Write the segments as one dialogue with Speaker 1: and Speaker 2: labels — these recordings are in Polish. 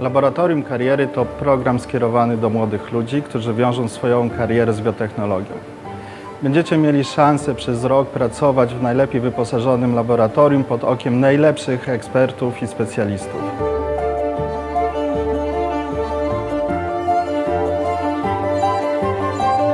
Speaker 1: Laboratorium Kariery to program skierowany do młodych ludzi, którzy wiążą swoją karierę z biotechnologią. Będziecie mieli szansę przez rok pracować w najlepiej wyposażonym laboratorium pod okiem najlepszych ekspertów i specjalistów.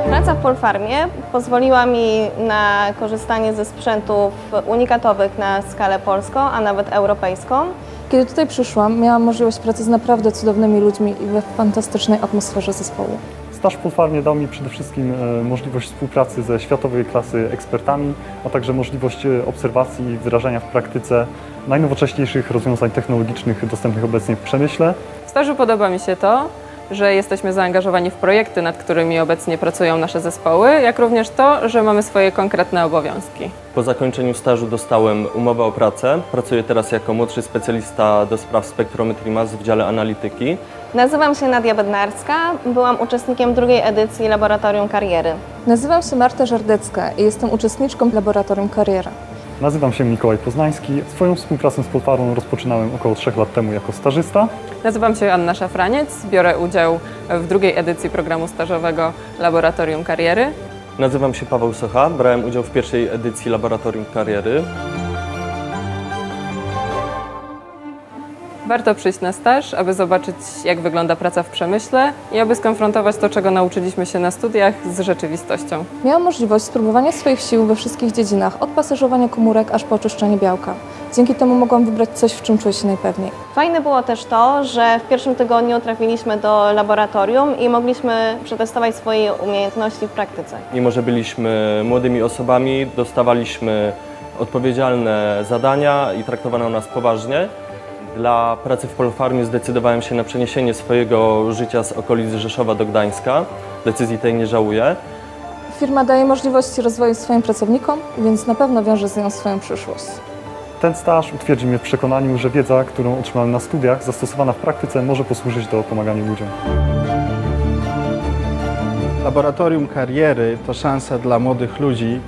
Speaker 2: Praca w Polfarmie pozwoliła mi na korzystanie ze sprzętów unikatowych na skalę polską, a nawet europejską.
Speaker 3: Kiedy tutaj przyszłam, miałam możliwość pracy z naprawdę cudownymi ludźmi i we fantastycznej atmosferze zespołu.
Speaker 4: Staż w Polfarmie dał mi przede wszystkim e, możliwość współpracy ze światowej klasy ekspertami, a także możliwość e, obserwacji i wdrażania w praktyce najnowocześniejszych rozwiązań technologicznych dostępnych obecnie w przemyśle.
Speaker 5: W stażu podoba mi się to, że jesteśmy zaangażowani w projekty, nad którymi obecnie pracują nasze zespoły, jak również to, że mamy swoje konkretne obowiązki.
Speaker 6: Po zakończeniu stażu dostałem umowę o pracę. Pracuję teraz jako młodszy specjalista do spraw spektrometrii mas w dziale analityki.
Speaker 2: Nazywam się Nadia Bednarska, byłam uczestnikiem drugiej edycji Laboratorium Kariery.
Speaker 3: Nazywam się Marta Żardecka i jestem uczestniczką Laboratorium Kariera.
Speaker 4: Nazywam się Mikołaj Poznański. Swoją współpracę z Polfarmą rozpoczynałem około 3 lat temu jako stażysta.
Speaker 5: Nazywam się Anna Szafraniec, biorę udział w drugiej edycji programu stażowego Laboratorium Kariery.
Speaker 6: Nazywam się Paweł Socha, brałem udział w pierwszej edycji Laboratorium Kariery.
Speaker 5: Warto przyjść na staż, aby zobaczyć, jak wygląda praca w przemyśle i aby skonfrontować to, czego nauczyliśmy się na studiach, z rzeczywistością.
Speaker 3: Miałam możliwość spróbowania swoich sił we wszystkich dziedzinach, od pasażowania komórek aż po oczyszczanie białka. Dzięki temu mogłam wybrać coś, w czym czuję się najpewniej.
Speaker 2: Fajne było też to, że w pierwszym tygodniu trafiliśmy do laboratorium i mogliśmy przetestować swoje umiejętności w praktyce.
Speaker 6: Mimo, że byliśmy młodymi osobami, dostawaliśmy odpowiedzialne zadania i traktowano nas poważnie. Dla pracy w Polfarmie zdecydowałem się na przeniesienie swojego życia z okolic Rzeszowa do Gdańska. Decyzji tej nie żałuję.
Speaker 3: Firma daje możliwości rozwoju swoim pracownikom, więc na pewno wiąże z nią swoją przyszłość.
Speaker 4: Ten staż utwierdził mnie w przekonaniu, że wiedza, którą otrzymałem na studiach, zastosowana w praktyce, może posłużyć do pomagania ludziom.
Speaker 1: Laboratorium Kariery to szansa dla młodych ludzi,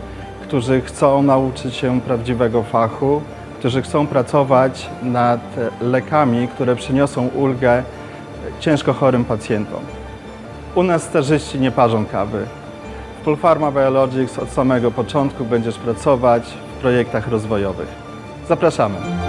Speaker 1: którzy chcą nauczyć się prawdziwego fachu, którzy chcą pracować nad lekami, które przyniosą ulgę ciężko chorym pacjentom. U nas stażyści nie parzą kawy. W Polpharma Biologics od samego początku będziesz pracować w projektach rozwojowych. Zapraszamy.